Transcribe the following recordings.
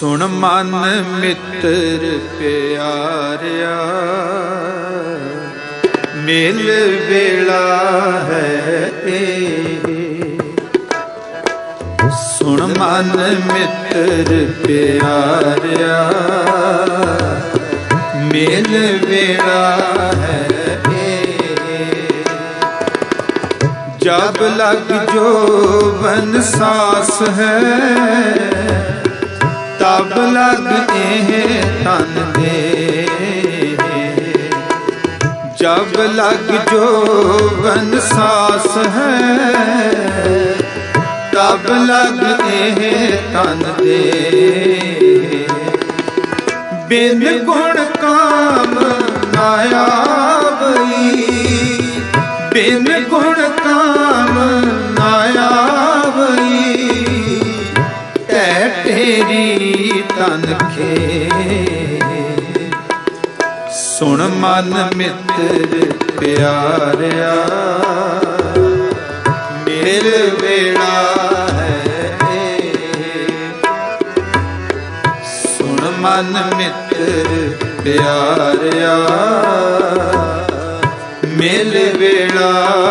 ਸੁਣ ਮਨ ਮਿੱਤਰ ਪਿਆਰਿਆ। ਮਿਲ ਵੇਲਾ ਹੈ ਇਹ। ਸੁਣ ਮਨ ਮਿੱਤਰ ਪਿਆਰਿਆ। ਮਿਲ ਵੇਲਾ ਹੈ ਜਬ ਲਗ ਜੋ ਬਨ ਸਾਸ ਹੈ ਤਬ ਲਗ ਇਹ ਤਨ ਦੇ। ਜਬ ਲਗ ਜੋ ਬਨ ਸਾਸ ਹੈ, ਤਬ ਲਗ ਇਹ ਤਨ ਦੇ। ਬਿਨ ਗੁਣ ਕਾਮ ਨਾ ਆਵਈ ਸੁਣ ਮਨ ਮਿੱਤਰ ਪਿਆਰਿਆ। ਮਿਲ ਵੇਲਾ ਹੈ। ਸੁਣ ਮਨ ਮਿੱਤਰ ਪਿਆਰਿਆ। ਮੇਲ ਵੇੜਾ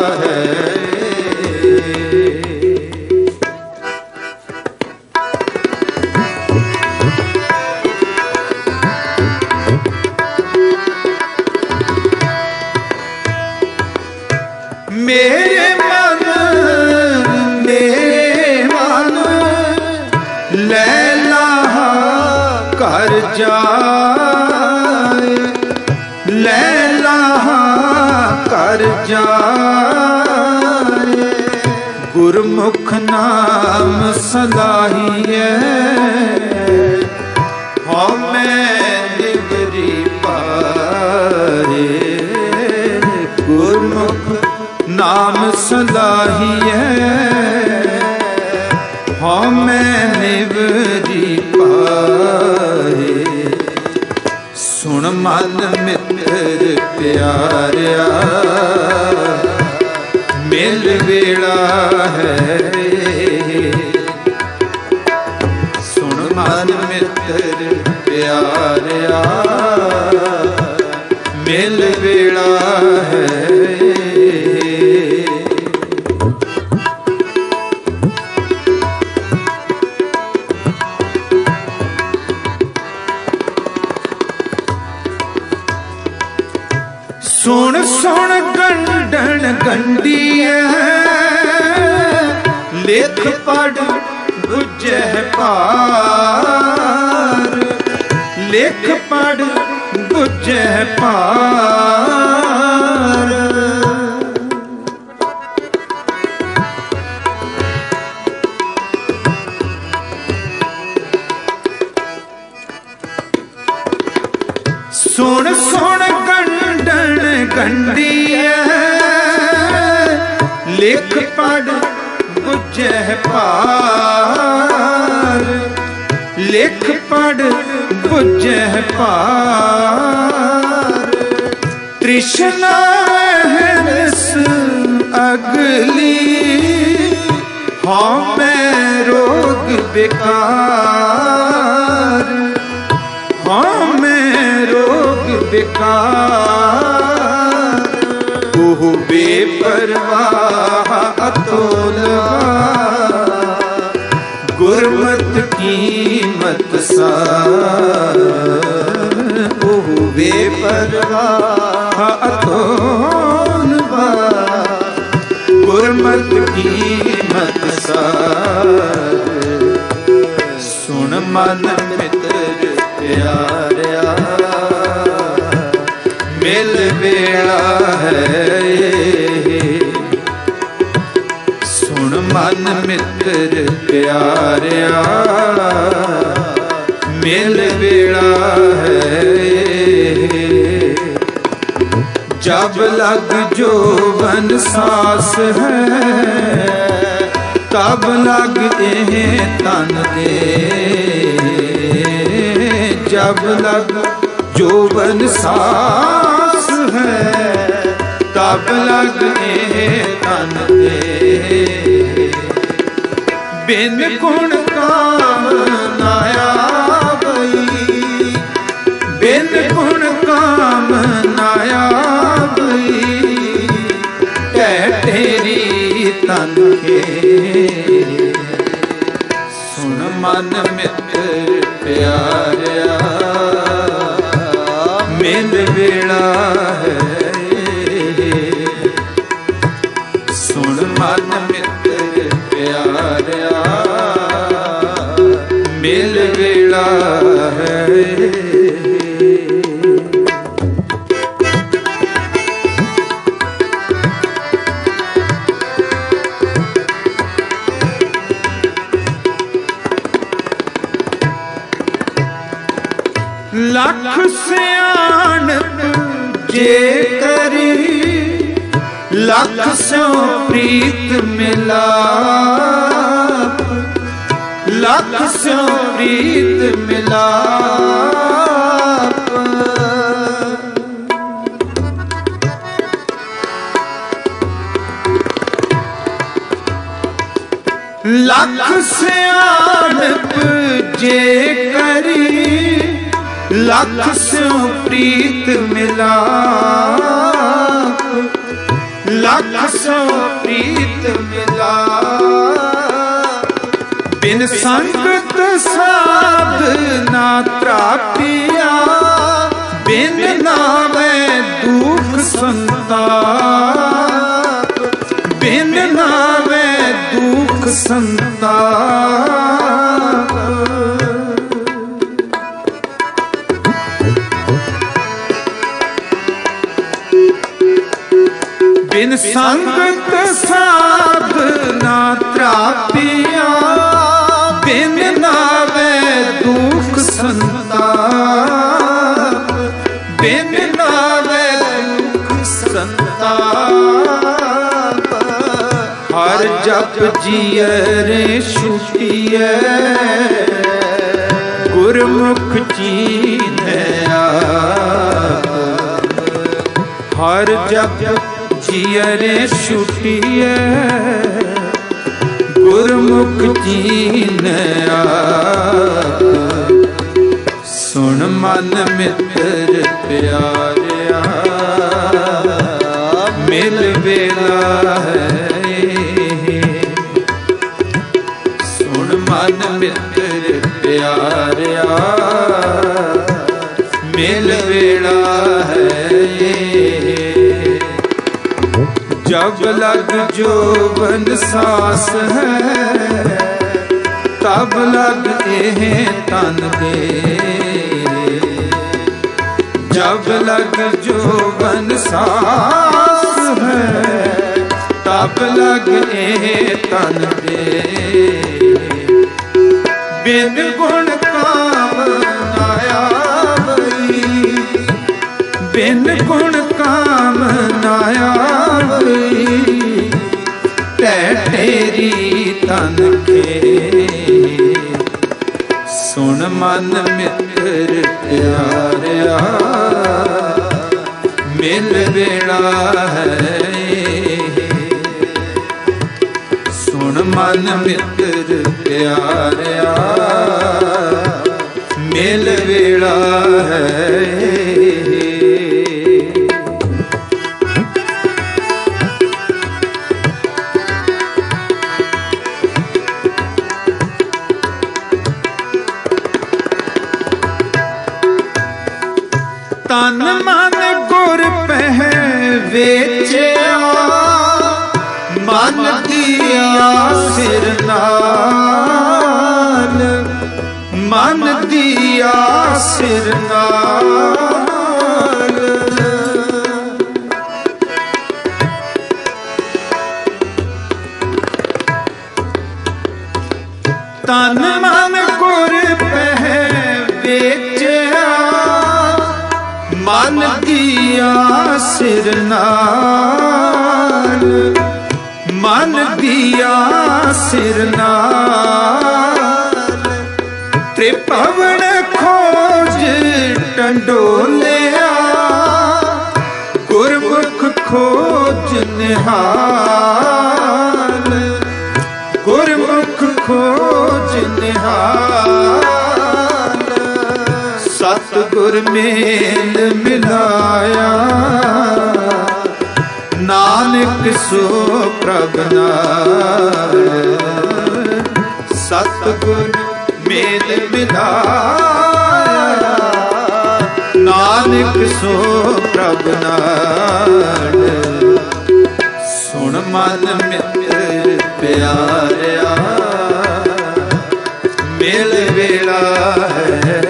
ਕਰ ਜਾਏ, ਗੁਰਮੁਖ ਨਾਮ ਸਲਾਹੀਐ ਹਉਮੈ ਨਿਵਰੀ ਪਾਰੇ ਗੁਰਮੁਖ ਨਾਮ ਸਲਾਹੀਐ ਹਉਮੈ ਨਿਵਰੀ ਪਾਰੇ ਸੁਣ ਮਨ ਮਿੱਤਰ ਪਿਆਰਿਆ। ਵੇਲਾ ਹੈ। ਲਿਖ ਪੜ ਬੁਝੈ ਭਾਰ। ਲਿਖ ਪੜ ਬੁਝੈ ਭਾਰ। ਸੁਣ ਸੁਣ ਗੰਡਣ ਗੰਡੀਐ ਲਿਖ ਪੜ ਬੁਝੈ ਭਾਰ। ਲਿਖ ਪੜ ਬੁਝੈ ਭਾਰ। ਤ੍ਰਿਸ਼ਨਾ ਹਰਸ ਅਗਲੀ। ਹਉ ਮੈਂ ਰੋਗ ਬਿਕਾਰ। ਹਾਂ ਮੈਂ ਰੋਗ ਬਿਕਾਰ। ਬੇਪਰਵਾਹ ਅਤੋਲਾ ਗੁਰਮਤ ਕੀਮਤ ਸਾਰ। ਉਹ ਬੇਪਰਵਾਹ ਅਤੋਲਵਾ। ਗੁਰਮਤ ਕੀਮਤ ਸਾਰ। ਸੁਣ ਮਨ ਮਿੱਤਰ ਪਿਆਰਿਆ। ਮਿਲ ਵੇਲਾ ਹੈ ਮਨ ਮਿੱਤਰ ਪਿਆਰਿਆ, ਮਿਲ ਵੇਲਾ ਹੈ ਜਬ ਲਗ ਜੋਵਨ ਸਾਸ ਹੈ, ਤਬ ਲਗ ਇਹ ਤਨ ਦੇ। ਜਬ ਲਗ ਜੋਵਨ ਸਾਸ ਹੈ, ਤਬ ਲਗ ਇਹ ਤਨ ਦੇ। ਬਿਨ ਗੁਣ ਕਾਮ ਨਾਇਆ ਬਈ ਬਿਨ ਗੁਣ ਕਾਮ ਨਾਇਆ ਬਈ ਟਹਿ ਤੇਰੀ ਤਨ ਕੇ ਸੁਣ ਮਨ ਮਿੱਤਰ ਪਿਆਰਿਆ। ਮਿਲ ਵੇਲਾ ਹੈ ਲੱਖ ਸਿਆਣਪ ਜੇ ਕਰੀ ਲੱਖ ਸਿਉ ਪ੍ਰੀਤ ਮਿਲਾਪ, ਲੱਖ ਸਿਉ ਪ੍ਰੀਤ ਮਿਲਾਪ। ਲੱਖ ਸਿਆਣਪ ਜੇ ਕਰੀ ਲੱਖ ਸਿਉ ਪ੍ਰੀਤ ਮਿਲਾ। ਲੱਖ ਸਿਉ ਪ੍ਰੀਤ ਮਿਲਾ। ਬਿਨ ਸੰਗਤ ਸਾਧਨਾ ਤਰਾਪਿਆ ਬਿਨ ਨਾਵੇ ਦੁਖ ਸੰਤਾਪ ਬਿਨ ਨਾਵੇ ਦੁਖ ਸੰਤਾਪ ਬਿਨ ਸੰਗਤ ਸਾਧਨਾ ਤਰਾਪਿਆ, ਬਿਨ ਨਾਵੇ ਦੁਖ ਸੰਤਾਪ, ਬਿਨ ਨਾਵੇ ਦੁਖ ਸੰਤਾਪ। ਹਰ ਜਪ ਜੀਅਰੇ ਛੁਟੀਐ, ਗੁਰਮੁਖ ਜੀ ਚੀਨਿਆ ਹਰ ਜਪ ਜੀਅਰੇ ਛੁਟੀਐ। ਗੁਰਮੁਖ ਜੀਨਿਆ ਸੁਣ ਮਨ ਮਿੱਤਰ ਪਿਆਰਿਆ। ਮਿਲ ਵੇਲਾ ਹੈ। ਜਬ ਲਗ ਜੋਬਨ ਸਾਸ ਹੈ, ਤਬ ਲਗ ਇਹ ਤਨ ਦੇ ਜਬ ਲਗ ਜੋਬਨ ਸਾਸ ਹੈ, ਤਬ ਲਗ ਇਹ ਤਨ ਦੇ ਬਿਨ ਗੁਣ ਕਾਮ ਨਾਇਆ ਬਈ ਬਿਨ ਹੈ ਸੁਣ ਮਨ ਮਿੱਤਰ ਪਿਆਰਿਆ ਮਿਲ ਵੇਲਾ ਹੈ। ਮਨ ਦੀਆ ਸਿਰ ਨਾਲ। ਮਨ ਦੀਆ ਸਿਰ ਨਾਲ। ਤਨ ਮਨ ਗੁਰ ਪਹਿ ਵੇਚਿਆ। ਮਨ ਦੀਆ ਸਿਰ ਨਾਲ। ਮਨ ਦੀਆ ਸਿਰ ਨਾਲ। ਤ੍ਰਿਪਵਨ ਖੋਜ ਟੰਡੋਲਿਆ। ਗੁਰਮੁਖ ਖੋਜ ਨਿਹਾਲ। ਗੁਰਮੁਖ ਖੋਜ ਨਿਹਾਲ। ਸਤਿਗੁਰ ਮੇਲ ਮਿਲਾਇਆ। ਨਾਨਕ ਸੋ ਪ੍ਰਭ ਨਾਲ ਸਤਿਗੁਰ ਮੇਲ ਮਿਲਾਇਆ। ਨਾਨਕ ਸੋ ਪ੍ਰਭ ਨਾਲ ਸੁਣ ਮਨ ਮਿੱਤਰ ਪਿਆਰਿਆ। ਮਿਲ ਵੇਲਾ ਹੈ।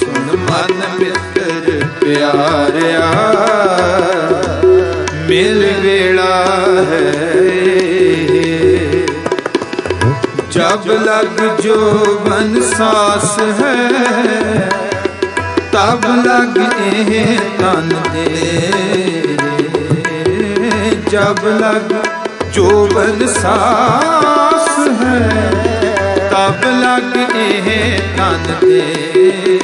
ਸੁਣ ਮਨ ਮਿੱਤਰ ਪਿਆਰਿਆ। ਹੈ ਜਬ ਲਗ ਜੋਬਨ ਸਾਸ ਹੈ ਤਬ ਲਗ ਇਹ ਤਨ ਦੇ ਜਬ ਲਗ ਜੋਬਨ ਸਾਸ ਹੈ ਤਬ ਲਗ ਇਹ ਤਨ ਦੇ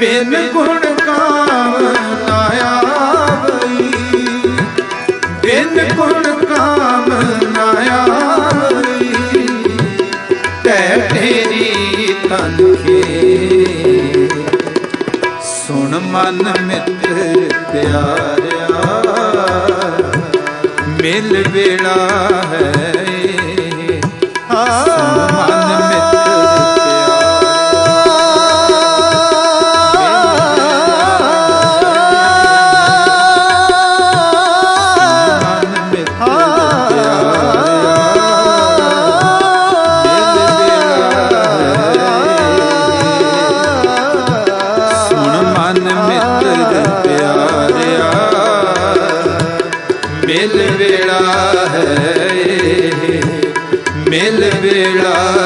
ਬਿਨ ਗੁਣ ਕਾਮ ਤੇਰੀ ਸੁਣ ਮਨ ਮਿੱਤਰ ਪਿਆਰਿਆ ਮਿਲ ਵੇਲਾ ਹੈ। ਸੁਣ ਮਿਲ